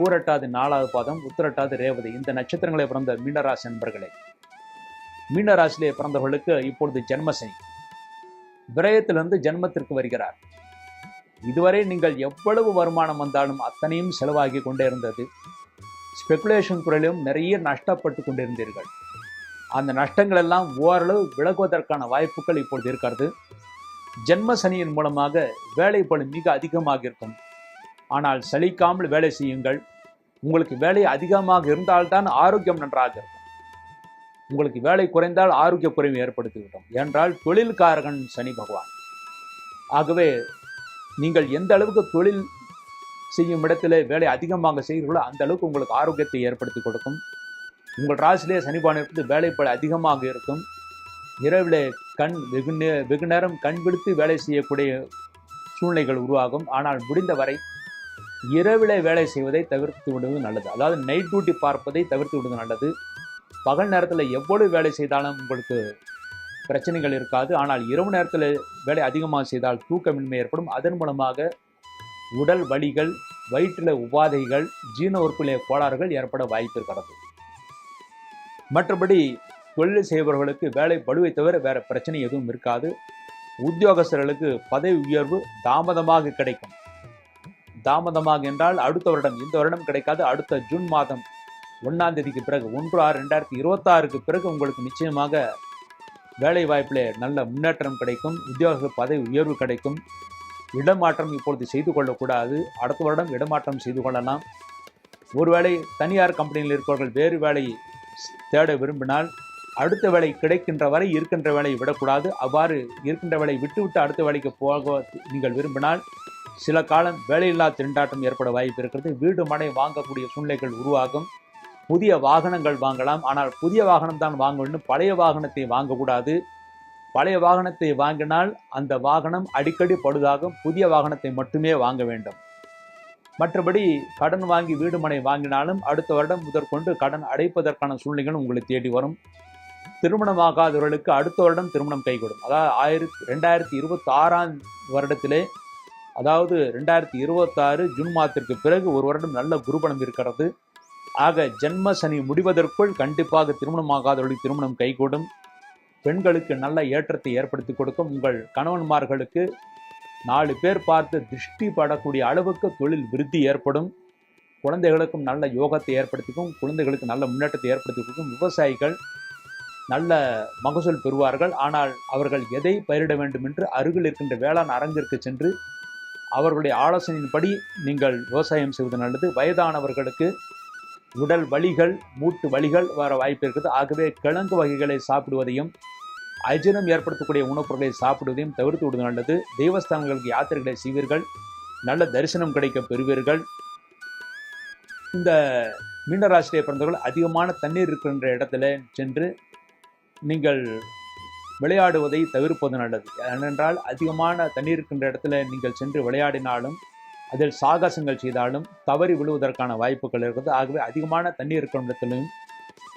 பூரட்டாது நாலாவது பாதம் உத்திரட்டாது ரேவதி. இந்த நட்சத்திரங்களை பிறந்த மீனராசி நண்பர்களே. மீனராசிலே பிறந்தவர்களுக்கு இப்பொழுது ஜென்மசனி. விரயத்திலிருந்து ஜென்மத்திற்கு வருகிறார். இதுவரை நீங்கள் எவ்வளவு வருமானம் வந்தாலும் அத்தனையும் செலவாகி கொண்டே இருந்தது. ஸ்பெகுலேஷன் துறையிலும் நிறைய நஷ்டப்பட்டு கொண்டிருந்தீர்கள். அந்த நஷ்டங்கள் எல்லாம் ஓரளவு விலகுவதற்கான வாய்ப்புகள் இப்பொழுது இருக்கிறது. ஜென்ம சனியின் மூலமாக வேலை மிக அதிகமாக இருக்கும். ஆனால் சலிக்காமல் வேலை செய்யுங்கள். உங்களுக்கு வேலை அதிகமாக இருந்தால்தான் ஆரோக்கியம் நன்றாக இருக்கும். உங்களுக்கு வேலை குறைந்தால் ஆரோக்கிய குறைவு ஏற்படுத்திவிடும். என்றால் தொழில்காரகன் சனி பகவான். ஆகவே நீங்கள் எந்த அளவுக்கு தொழில் செய்யும் இடத்துல வேலை அதிகமாக செய்கிறீர்களோ அந்த அளவுக்கு உங்களுக்கு ஆரோக்கியத்தை ஏற்படுத்தி கொடுக்கும். உங்கள் ராசிலே சனிபான இருப்பது வேலைப்பளு அதிகமாக இருக்கும். இரவிலே கண் வெகு வெகு நேரம் கண் விடுத்து வேலை செய்யக்கூடிய சூழ்நிலைகள் உருவாகும். ஆனால் முடிந்தவரை இரவில் வேலை செய்வதை தவிர்த்து விடுவது நல்லது. அதாவது நைட் டியூட்டி பார்ப்பதை தவிர்த்து விடுவது நல்லது. பகல் நேரத்தில் எவ்வளவு வேலை செய்தாலும் உங்களுக்கு பிரச்சனைகள் இருக்காது. ஆனால் இரவு நேரத்தில் வேலை அதிகமாக செய்தால் தூக்கமின்மை ஏற்படும். அதன் மூலமாக உடல் வலிகள் வயிற்றில் உபாதைகள் ஜீரண உறுப்பிலே கோளாறுகள் ஏற்பட வாய்ப்பு இருக்கிறது. மற்றபடி தொழில் செய்பவர்களுக்கு வேலை பழுவை தவிர வேறு பிரச்சனை எதுவும் இருக்காது. உத்தியோகஸ்தர்களுக்கு பதவி உயர்வு தாமதமாக கிடைக்கும். தாமதமாக என்றால் அடுத்த வருடம் இந்த வருடம் கிடைக்காது அடுத்த ஜூன் மாதம் ஒன்றாம் தேதிக்கு பிறகு ஒன்று ஆறு ரெண்டாயிரத்தி இருபத்தாறுக்கு பிறகு உங்களுக்கு நிச்சயமாக வேலை வாய்ப்பில் நல்ல முன்னேற்றம் கிடைக்கும் உத்தியோக பதவி உயர்வு கிடைக்கும். இடமாற்றம் இப்பொழுது செய்து கொள்ளக்கூடாது. அடுத்த வருடம் இடமாற்றம் செய்து கொள்ளலாம். ஒருவேளை தனியார் கம்பெனியில் இருப்பவர்கள் வேறு வேலை தேட விரும்பினால் அடுத்த வேலை கிடைக்கின்ற வரை இருக்கின்ற வேலையை விடக்கூடாது. அவ்வாறு இருக்கின்ற வேலை விட்டுவிட்டு அடுத்த வேலைக்கு போக நீங்கள் விரும்பினால் சில காலம் வேலையில்லா திண்டாட்டம் ஏற்பட வாய்ப்பு இருக்கிறது. வீடு மனை வாங்கக்கூடிய சூழ்நிலைகள் உருவாகும். புதிய வாகனங்கள் வாங்கலாம். ஆனால் புதிய வாகனம் தான் வாங்க வேண்டும் பழைய வாகனத்தை வாங்கக்கூடாது. பழைய வாகனத்தை வாங்கினால் அந்த வாகனம் அடிக்கடி பழுதாகும். புதிய வாகனத்தை மட்டுமே வாங்க வேண்டும். மற்றபடி கடன் வாங்கி வீடு மனை வாங்கினாலும் அடுத்த வருடம் முதற்கொண்டு கடன் அடைப்பதற்கான சூழ்நிலைகளும் உங்களை தேடி வரும். திருமணமாகாதவர்களுக்கு அடுத்த வருடம் திருமணம் கைகூடும். அதாவது ஆயிரத்தி ரெண்டாயிரத்தி இருபத்தி ஆறாம் வருடத்திலே அதாவது ரெண்டாயிரத்தி இருபத்தாறு ஜூன் மாதத்திற்கு பிறகு ஒரு வருடம் நல்ல குருபலம் இருக்கிறது. ஆக ஜென்ம சனி முடிவதற்குள் கண்டிப்பாக திருமணமாகாதவர்களுக்கு திருமணம் கைகூடும். பெண்களுக்கு நல்ல ஏற்றத்தை ஏற்படுத்தி கொடுக்கும். உங்கள் கணவன்மார்களுக்கு நாலு பேர் பார்த்து திருஷ்டி படக்கூடிய அளவுக்கு தொழில் விருத்தி ஏற்படும். குழந்தைகளுக்கும் நல்ல யோகத்தை ஏற்படுத்திக்கும். குழந்தைகளுக்கு நல்ல முன்னேற்றத்தை ஏற்படுத்தி கொடுக்கும். விவசாயிகள் நல்ல மகசூல் பெறுவார்கள். ஆனால் அவர்கள் எதை பயிரிட வேண்டும் என்று அருகில் இருக்கின்ற வேளாண் அரங்கிற்கு சென்று அவர்களுடைய ஆலோசனையின்படி நீங்கள் விவசாயம் செய்வது நல்லது. வயதானவர்களுக்கு உடல் வலிகள் மூட்டு வலிகள் வர வாய்ப்பு இருக்குது. ஆகவே கிழங்கு வகைகளை சாப்பிடுவதையும் அஜினம் ஏற்படுத்தக்கூடிய உணவுப் பொருட்களை சாப்பிடுவதையும் தவிர்த்து விடுவது நல்லது. தெய்வஸ்தானங்களுக்கு யாத்திரைகளை செய்வீர்கள். நல்ல தரிசனம் கிடைக்க பெறுவீர்கள். இந்த மீனராசிரியை பிறந்தவர்கள் அதிகமான தண்ணீர் இருக்கின்ற இடத்துல சென்று நீங்கள் விளையாடுவதை தவிர்ப்பது நல்லது. ஏனென்றால் அதிகமான தண்ணீர் இருக்கின்ற இடத்துல நீங்கள் சென்று விளையாடினாலும் அதில் சாகசங்கள் செய்தாலும் தவறி விழுவதற்கான வாய்ப்புகள் இருக்கிறது ஆகவே அதிகமான தண்ணீர் இருக்கிற இடத்திலும்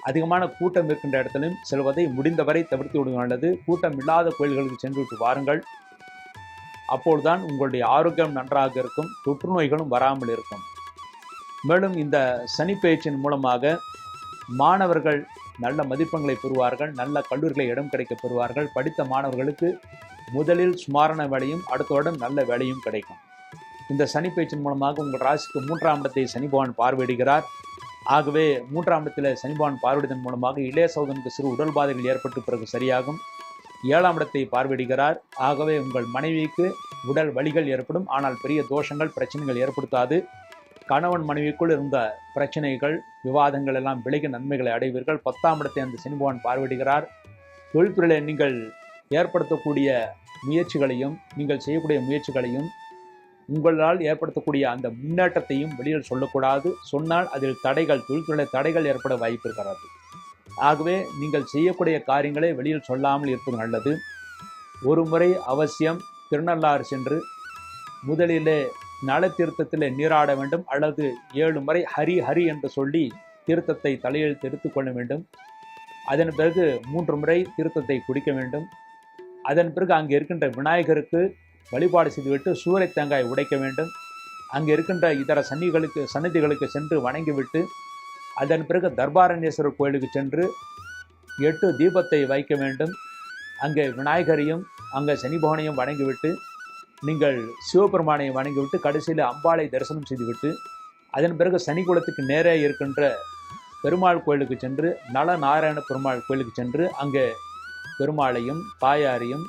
அதிகமான கூட்டம் இருக்கின்ற இடத்திலும் செல்வதை முடிந்தவரை தவிர்த்து விடுவது நல்லது. கூட்டம் இல்லாத கோயில்களுக்கு சென்று விட்டு வாருங்கள். அப்பொழுதுதான் உங்களுடைய ஆரோக்கியம் நன்றாக இருக்கும் தொற்று நோய்களும் வராமல் இருக்கும். மேலும் இந்த சனி பயிற்சியின் மூலமாக மாணவர்கள் நல்ல மதிப்பெண்களை பெறுவார்கள் நல்ல கல்லூரிகளை இடம் கிடைக்க பெறுவார்கள். படித்த மாணவர்களுக்கு முதலில் சுமாரான வேலையும் அடுத்த வருடம் நல்ல வேலையும் கிடைக்கும். இந்த சனி பயிற்சியின் மூலமாக உங்கள் ராசிக்கு மூன்றாம் இடத்தை சனி பகவான் பார்வையிடுகிறார். ஆகவே மூன்றாம் இடத்தில் சனி பகவான் பார்வையிடுவதன் மூலமாக இளைய சோதனுக்கு சிறு உடல் பாதைகள் ஏற்பட்டு பிறகு சரியாகும். ஏழாம் இடத்தை பார்வையிடுகிறார். ஆகவே உங்கள் மனைவிக்கு உடல் வலிகள் ஏற்படும். ஆனால் பெரிய தோஷங்கள் பிரச்சனைகள் ஏற்படுத்தாது. கணவன் மனைவிக்குள் இருந்த பிரச்சனைகள் விவாதங்கள் எல்லாம் விலகி நன்மைகளை அடைவீர்கள். பத்தாம் இடத்தை அந்த சினிபவன் பார்வையிடுகிறார். தொழில்துறையில நீங்கள் ஏற்படுத்தக்கூடிய முயற்சிகளையும் நீங்கள் செய்யக்கூடிய முயற்சிகளையும் உங்களால் ஏற்படுத்தக்கூடிய அந்த முன்னேற்றத்தையும் வெளியில் சொல்லக்கூடாது. சொன்னால் அதில் தடைகள் தொழில்துறை தடைகள் ஏற்பட வாய்ப்பு இருக்கிறது. ஆகவே நீங்கள் செய்யக்கூடிய காரியங்களை வெளியில் சொல்லாமல் இருப்பது நல்லது. ஒரு முறை அவசியம் திருநள்ளாறு சென்று முதலிலே நல தீர்த்தத்தில் நீராட வேண்டும் அல்லது ஏழு முறை ஹரி ஹரி என்று சொல்லி தீர்த்தத்தை தலையில் தெரித்துக் கொள்ள வேண்டும். அதன் பிறகு மூன்று முறை தீர்த்தத்தை குடிக்க வேண்டும். அதன் பிறகு அங்கே இருக்கின்ற விநாயகருக்கு வழிபாடு செய்துவிட்டு சூறை தேங்காய் உடைக்க வேண்டும். அங்கே இருக்கின்ற இதர சன்னிகளுக்கு சன்னதிகளுக்கு சென்று வணங்கிவிட்டு அதன் பிறகு தர்பாரண்யேஸ்வரர் கோயிலுக்கு சென்று எட்டு தீபத்தை வைக்க வேண்டும். அங்கே விநாயகரையும் அங்கே சனி பகவானையும் வணங்கிவிட்டு நீங்கள் சிவபெருமானை வணங்கிவிட்டு கடைசியில் அம்பாளை தரிசனம் செய்துவிட்டு அதன் பிறகு சனிக்குளத்துக்கு நேராக நேரே இருக்கின்ற பெருமாள் கோயிலுக்கு சென்று நல நாராயண பெருமாள் கோயிலுக்கு சென்று அங்கே பெருமாளையும் தாயாரையும்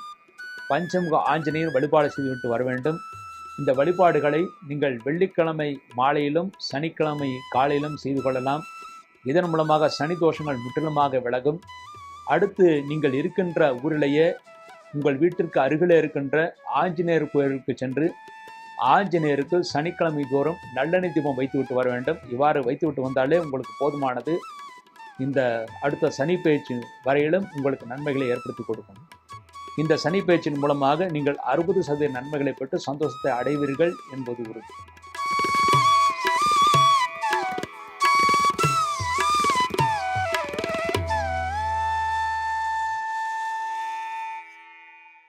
பஞ்சமுக ஆஞ்சநேயர் வழிபாடு செய்துவிட்டு வர வேண்டும். இந்த வழிபாடுகளை நீங்கள் வெள்ளிக்கிழமை மாலையிலும் சனிக்கிழமை காலையிலும் செய்து கொள்ளலாம். இதன் மூலமாக சனி தோஷங்கள் முற்றிலுமாக விலகும். அடுத்து நீங்கள் இருக்கின்ற ஊரிலேயே உங்கள் வீட்டிற்கு அருகிலே இருக்கின்ற ஆஞ்சநேயர் கோயிலுக்கு சென்று ஆஞ்சநேயருக்கு சனிக்கிழமை தோறும் நல்லெண்ணெய் தீபம் வைத்துவிட்டு வர வேண்டும். இவ்வாறு வைத்துவிட்டு வந்தாலே உங்களுக்கு போதுமானது. இந்த அடுத்த சனி பயிற்சி வரையிலும் உங்களுக்கு நன்மைகளை ஏற்படுத்தி கொடுக்கும். இந்த சனி பயிற்சியின் மூலமாக நீங்கள் அறுபது சதவீத நன்மைகளை பெற்று சந்தோஷத்தை அடைவீர்கள் என்பது உறுதி.